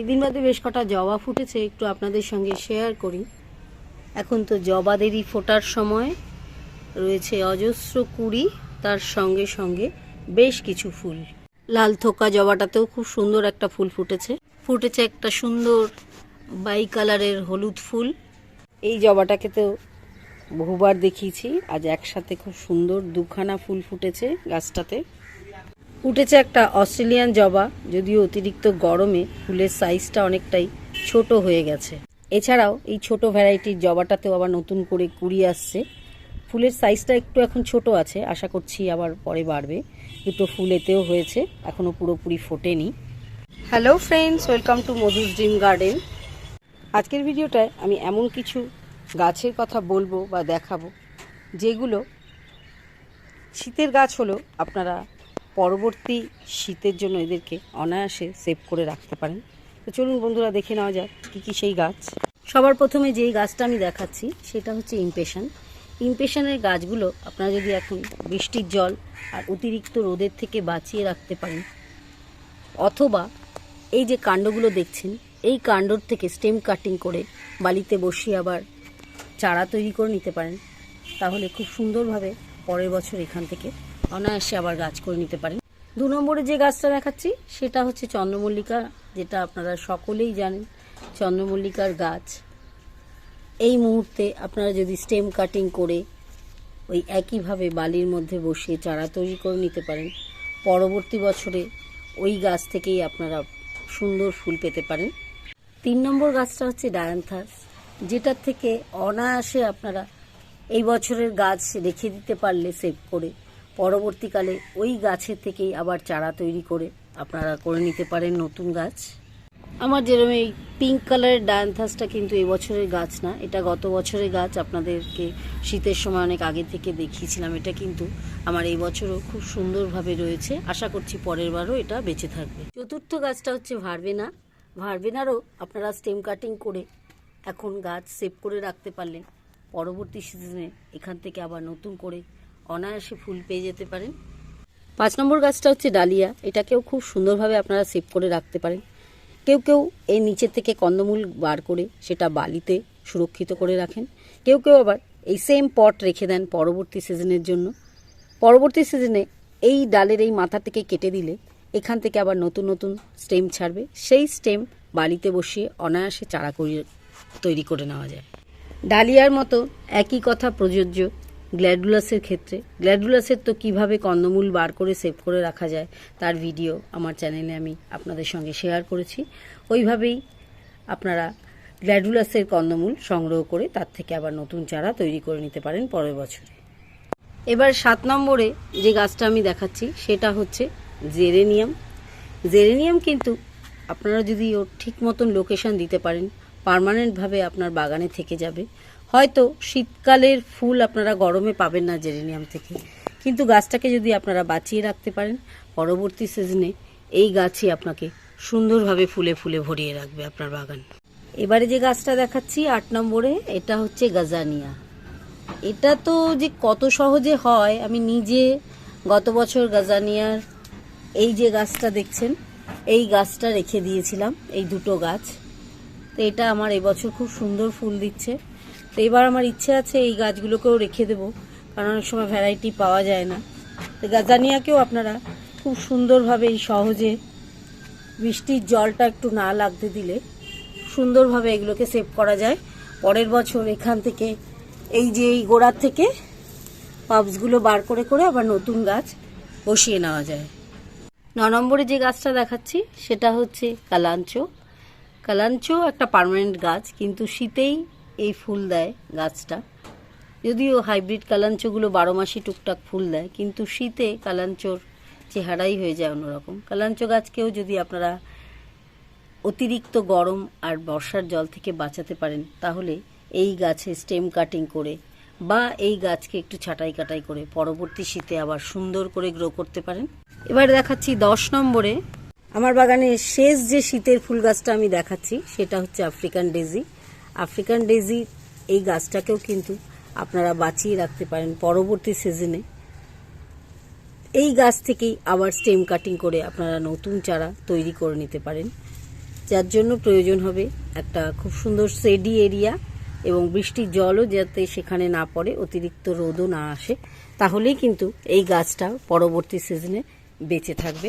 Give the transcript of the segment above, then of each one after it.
অনেকদিন বাদে বেশ কটা জবা ফুটেছে, একটু আপনাদের সঙ্গে শেয়ার করি। এখন তো জবাদেরই ফোটার সময়। রয়েছে অজস্র কুড়ি, তার সঙ্গে সঙ্গে বেশ কিছু ফুল। লাল থোকা জবাটাতেও খুব সুন্দর একটা ফুল ফুটেছে। ফুটেছে একটা সুন্দর বাই কালারের হলুদ ফুল। এই জবাটাকে তো বহুবার দেখিয়েছি, আজ একসাথে খুব সুন্দর দুখানা ফুল ফুটেছে গাছটাতে। উঠেছে একটা অস্ট্রেলিয়ান জবা, যদিও অতিরিক্ত গরমে ফুলের সাইজটা অনেকটাই ছোট হয়ে গেছে। এছাড়াও এই ছোট ভ্যারাইটির জবাটাতেও আবার নতুন করে কুড়ি আসছে। ফুলের সাইজটা একটু এখন ছোট আছে, আশা করছি আবার পরে বাড়বে। দুটো ফুল এতেও হয়েছে এখনও পুরোপুরি ফোটেনি। Hello friends welcome to Madhu's dream garden আজকের ভিডিওটায় আমি এমন কিছু গাছের কথা বলব বা দেখাবো, যেগুলো শীতের গাছ হলো আপনারা পরবর্তী শীতের জন্য এদেরকে অনায়াসে সেভ করে রাখতে পারেন। তো চলুন বন্ধুরা দেখে নেওয়া যাক কী কী সেই গাছ। সবার প্রথমে যেই গাছটা আমি দেখাচ্ছি, সেটা হচ্ছে ইমপেশন ইমপেশনের গাছগুলো আপনারা যদি এখন বৃষ্টির জল আর অতিরিক্ত রোদের থেকে বাঁচিয়ে রাখতে পারেন, অথবা এই যে কাণ্ডগুলো দেখছেন, এই কাণ্ডর থেকে স্টেম কাটিং করে বালিতে বসিয়ে আবার চারা তৈরি করে নিতে পারেন, তাহলে খুব সুন্দরভাবে পরের বছর এখান থেকে অনায়াসে আবার গাছ করে নিতে পারেন। দু নম্বরে যে গাছটা দেখাচ্ছি, সেটা হচ্ছে চন্দ্রমল্লিকা, যেটা আপনারা সকলেই জানেন, চন্দ্রমল্লিকার গাছ। এই মুহূর্তে আপনারা যদি স্টেম কাটিং করে ওই একইভাবে বালির মধ্যে বসিয়ে চারা তৈরি করে নিতে পারেন, পরবর্তী বছরে ওই গাছ থেকেই আপনারা সুন্দর ফুল পেতে পারেন। তিন নম্বর গাছটা হচ্ছে ডায়ান্থাস, যেটার থেকে অনায়াসে আপনারা এই বছরের গাছ রেখে দিতে পারলে সেভ করে পরবর্তীকালে ওই গাছের থেকেই আবার চারা তৈরি করে আপনারা করে নিতে পারেন নতুন গাছ। আমার যেরকম এই পিঙ্ক কালারের ডায়ান্থাসটা কিন্তু এবছরের গাছ না, এটা গত বছরের গাছ, আপনাদেরকে শীতের সময় অনেক আগে থেকে দেখিয়েছিলাম, এটা কিন্তু আমার এই বছরও খুব সুন্দরভাবে রয়েছে। আশা করছি পরের বারও এটা বেঁচে থাকবে। চতুর্থ গাছটা হচ্ছে ভারবেনা। ভারবেনারও আপনারা স্টেম কাটিং করে এখন গাছ সেভ করে রাখতে পারলেন। পরবর্তী সিজনে এখান থেকে আবার নতুন করে অনায়াসে ফুল পেয়ে যেতে পারেন। পাঁচ নম্বর গাছটা হচ্ছে ডালিয়া। এটাকেও খুব সুন্দরভাবে আপনারা সেভ করে রাখতে পারেন। কেউ কেউ এই নিচের থেকে কন্দমূল বার করে সেটা বালিতে সুরক্ষিত করে রাখেন। কেউ কেউ আবার এই সেম পট রেখে দেন পরবর্তী সিজনের জন্য। পরবর্তী সিজনে এই ডালের এই মাথা থেকে কেটে দিলে এখান থেকে আবার নতুন নতুন স্টেম ছাড়বে। সেই স্টেম বালিতে বসিয়ে অনায়াসে চারা করিয়ে তৈরি করে নেওয়া যায়। ডালিয়ার মতো একই কথা প্রযোজ্য গ্ল্যাডুলাসের ক্ষেত্রে। গ্ল্যাডুলাসের তো কীভাবে কন্দমূল বার করে সেভ করে রাখা যায়, তার ভিডিও আমার চ্যানেলে আমি আপনাদের সঙ্গে শেয়ার করেছি। ওইভাবেই আপনারা গ্ল্যাডুলাসের কন্দমূল সংগ্রহ করে তার থেকে আবার নতুন চারা তৈরি করে নিতে পারেন পরের বছরে। এবার সাত নম্বরে যে গাছটা আমি দেখাচ্ছি, সেটা হচ্ছে জেরেনিয়াম। জেরেনিয়াম কিন্তু আপনারা যদি ওর ঠিক মতন লোকেশন দিতে পারেন পার্মানেন্টভাবে আপনার বাগানে থেকে যাবে। হয়তো শীতকালের ফুল আপনারা গরমে পাবেন না জেরেনিয়াম থেকে। কিন্তু গাছটাকে যদি আপনারা বাঁচিয়ে রাখতে পারেন, পরবর্তী সিজনে এই গাছই আপনাকে সুন্দরভাবে ফুলে ফুলে ভরিয়ে রাখবে আপনার বাগান। এবারে যে গাছটা দেখাচ্ছি আট নম্বরে, এটা হচ্ছে গাজানিয়া। এটা তো যে কত সহজে হয়, আমি নিজে গত বছর গাজানিয়ার এই যে গাছটা দেখছেন, এই গাছটা রেখে দিয়েছিলাম, এই দুটো গাছ। তো এটা আমার এবছর খুব সুন্দর ফুল দিচ্ছে। তো এবার আমার ইচ্ছে আছে এই গাছগুলোকেও রেখে দেবো, কারণ অনেক সময় ভ্যারাইটি পাওয়া যায় না। তো গাজানিয়াকেও আপনারা খুব সুন্দরভাবে এই সহজে বৃষ্টির জলটা একটু না লাগতে দিলে সুন্দরভাবে এগুলোকে সেভ করা যায়। পরের বছর এখান থেকে এই যে এই গোড়ার থেকে পাপসগুলো বার করে করে আবার নতুন গাছ বসিয়ে নেওয়া যায়। ন নম্বরে যে গাছটা দেখাচ্ছি, সেটা হচ্ছে কালাঞ্চো। কালাঞ্চো একটা পার্মানেন্ট গাছ, কিন্তু শীতেই এই ফুল দেয় গাছটা। যদিও হাইব্রিড কালাঞ্চগুলো বারো মাসই টুকটাক ফুল দেয়, কিন্তু শীতে কালাঞ্চোর চেহারাই হয়ে যায় অন্যরকম। কালাঞ্চো গাছকেও যদি আপনারা অতিরিক্ত গরম আর বর্ষার জল থেকে বাঁচাতে পারেন, তাহলে এই গাছে স্টেম কাটিং করে বা এই গাছকে একটু ছাটাই কাটাই করে পরবর্তী শীতে আবার সুন্দর করে গ্রো করতে পারেন। এবার দেখাচ্ছি দশ নম্বরে। আমার বাগানে শেষ যে শীতের ফুল গাছটা আমি দেখাচ্ছি, সেটা হচ্ছে আফ্রিকান ডেজি। আফ্রিকান ডেজি এই গাছটাকেও কিন্তু আপনারা বাঁচিয়ে রাখতে পারেন পরবর্তী সিজনে এই গাছ থেকেই আবার স্টেম কাটিং করে আপনারা নতুন চারা তৈরি করে নিতে পারেন। যার জন্য প্রয়োজন হবে একটা খুব সুন্দর সেডি এরিয়া এবং বৃষ্টির জলও যাতে সেখানে না পড়ে, অতিরিক্ত রোদও না আসে, তাহলেই কিন্তু এই গাছটা পরবর্তী সিজনে বেঁচে থাকবে।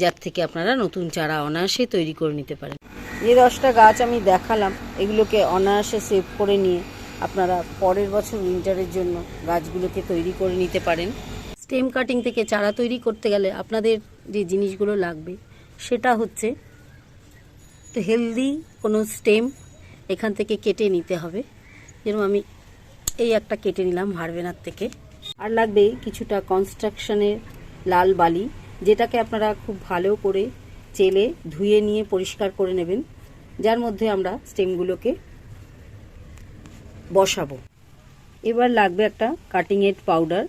যার থেকে আপনারা নতুন চারা অনায়াসে তৈরি করে নিতে পারেন। যে দশটা গাছ আমি দেখালাম এগুলোকে অনায়াসে সেভ করে নিয়ে আপনারা পরের বছর উইন্টারের জন্য গাছগুলোকে তৈরি করে নিতে পারেন। স্টেম কাটিং থেকে চারা তৈরি করতে গেলে আপনাদের যে জিনিসগুলো লাগবে সেটা হচ্ছে তো হেলদি কোনো স্টেম এখান থেকে কেটে নিতে হবে। যেরকম আমি এই একটা কেটে নিলাম হারবেনার থেকে। আর লাগবে কিছুটা কনস্ট্রাকশনের লাল বালি। যেটাকে আপনারা খুব ভালো করে চেলে ধুয়ে নিয়ে পরিষ্কার করে নেবেন, যার মধ্যে আমরা স্টেমগুলোকে বসাবো। এবার লাগবে একটা কাটিং এড পাউডার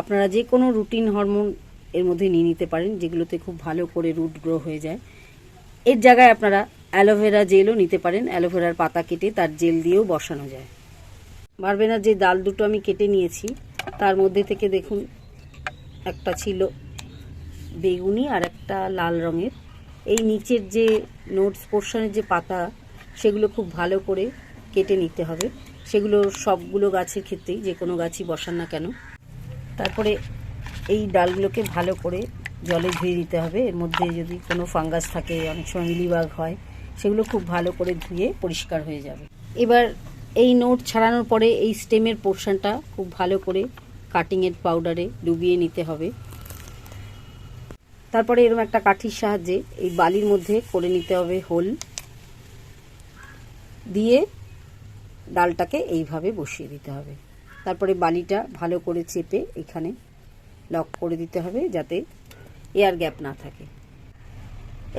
আপনারা যে কোনো রুটিন হরমোন এর মধ্যে নিয়ে নিতে পারেন, যেগুলোতে খুব ভালো করে রুট গ্রো হয়ে যায়। এর জায়গায় আপনারা অ্যালোভেরা জেলও নিতে পারেন অ্যালোভেরার পাতা কেটে তার জেল দিয়েও বসানো যায়। বারবেনার যে ডাল দুটো আমি কেটে নিয়েছি, তার মধ্যে থেকে দেখুন, একটা ছিল বেগুনি আর একটা লাল রঙের। এই নিচের যে নোটস পোর্শনের যে পাতা, সেগুলো খুব ভালো করে কেটে নিতে হবে। সেগুলো সবগুলো গাছের ক্ষেত্রেই, যে কোনো গাছই বসান না কেন। তারপরে এই ডালগুলোকে ভালো করে জলে ধুয়ে দিতে হবে। এর মধ্যে যদি কোনো ফাঙ্গাস থাকে, অনেক সময় মিলিবাগ হয়, সেগুলো খুব ভালো করে ধুয়ে পরিষ্কার হয়ে যাবে। এবার এই নোট ছাড়ানোর পরে এই স্টেমের পোর্শনটা খুব ভালো করে কাটিংয়ের পাউডারে ডুবিয়ে নিতে হবে। তারপরে এরকম একটা কাঠির সাহায্যে এই বালির মধ্যে করে নিতে হবে হোল। দিয়ে ডালটাকে এইভাবে বসিয়ে দিতে হবে। তারপরে বালিটা ভালো করে চেপে এখানে লক করে দিতে হবে যাতে এয়ার গ্যাপ না থাকে।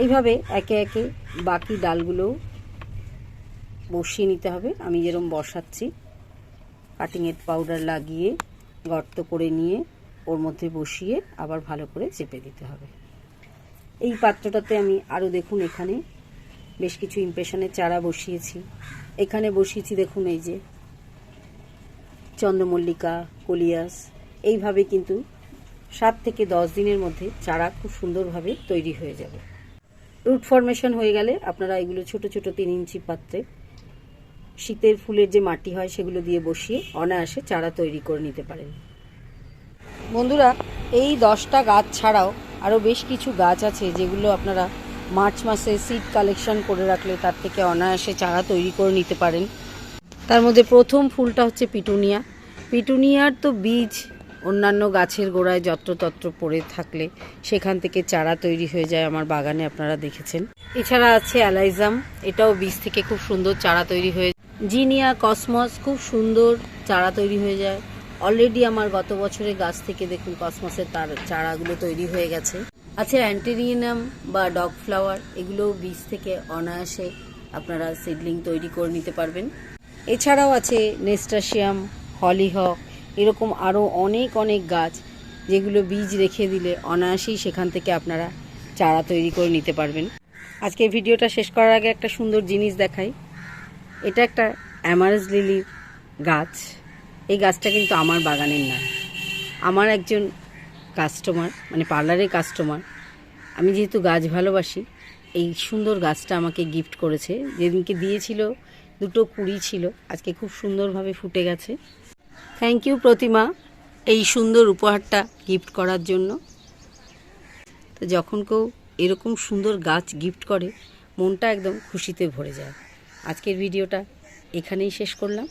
এইভাবে একে একে বাকি ডালগুলো বসিয়ে নিতে হবে। আমি যেরকম বসাচ্ছি কাটিংয়ের পাউডার লাগিয়ে গর্ত করে নিয়ে ওর মধ্যে বসিয়ে আবার ভালো করে চেপে দিতে হবে। এই পাত্রটাতে আমি আরও দেখুন এখানে বেশ কিছু ইমপ্রেশনের চারা বসিয়েছি। এখানে বসিয়েছি দেখুন এই যে চন্দ্রমল্লিকা, কলিয়াস, এইভাবে কিন্তু সাত থেকে দশ দিনের মধ্যে চারা খুব সুন্দরভাবে তৈরি হয়ে যাবে। রুট ফরমেশন হয়ে গেলে আপনারা এগুলো ছোট ছোট তিন ইঞ্চি পাত্রে শীতের ফুলের যে মাটি হয় সেগুলো দিয়ে বসিয়ে অনায়াসে চারা তৈরি করে নিতে পারেন। বন্ধুরা, এই দশটা গাছ ছাড়াও আরও বেশ কিছু গাছ আছে যেগুলো আপনারা মার্চ মাসে সিড কালেকশন করে রাখলে তার থেকে অনায়াসে চারা তৈরি করে নিতে পারেন। তার মধ্যে প্রথম ফুলটা হচ্ছে পিটুনিয়া। পিটুনিয়ার তো বীজ অন্যান্য গাছের গোড়ায় যত্রতত্র পড়ে থাকলে সেখান থেকে চারা তৈরি হয়ে যায়, আমার বাগানে আপনারা দেখেছেন। এছাড়া আছে অ্যালাইজাম, এটাও বীজ থেকে খুব সুন্দর চারা তৈরি হয়ে জিনিয়া, কসমস, খুব সুন্দর চারা তৈরি হয়ে যায়। অলরেডি আমার গত বছরের গাছ থেকে দেখুন কসমসের তার চারাগুলো তৈরি হয়ে গেছে। আছে অ্যান্টেরিয়ানাম বা ডগ ফ্লাওয়ার এগুলো বীজ থেকে অনায়াসে আপনারা সিডলিং তৈরি করে নিতে পারবেন। এছাড়াও আছে নেস্টাশিয়াম হলিহক এরকম আরও অনেক অনেক গাছ যেগুলো বীজ রেখে দিলে অনায়াসেই সেখান থেকে আপনারা চারা তৈরি করে নিতে পারবেন। আজকে ভিডিওটা শেষ করার আগে একটা সুন্দর জিনিস দেখাই। এটা একটা অ্যামারেজ লিলির গাছ। এই গাছটা কিন্তু আমার বাগানের না। আমার একজন কাস্টমার মানে পার্লারের কাস্টমার আমি যেহেতু গাছ ভালোবাসি, এই সুন্দর গাছটা আমাকে গিফট করেছে। যেদিনকে দিয়েছিল, দুটো কুড়ি ছিল, আজকে খুব সুন্দরভাবে ফুটে গেছে। থ্যাংক ইউ প্রতিমা, এই সুন্দর উপহারটা গিফট করার জন্য। তো যখন কেউ এরকম সুন্দর গাছ গিফট করে, মনটা একদম খুশিতে ভরে যায়। আজকের ভিডিওটা এখানেই শেষ করলাম।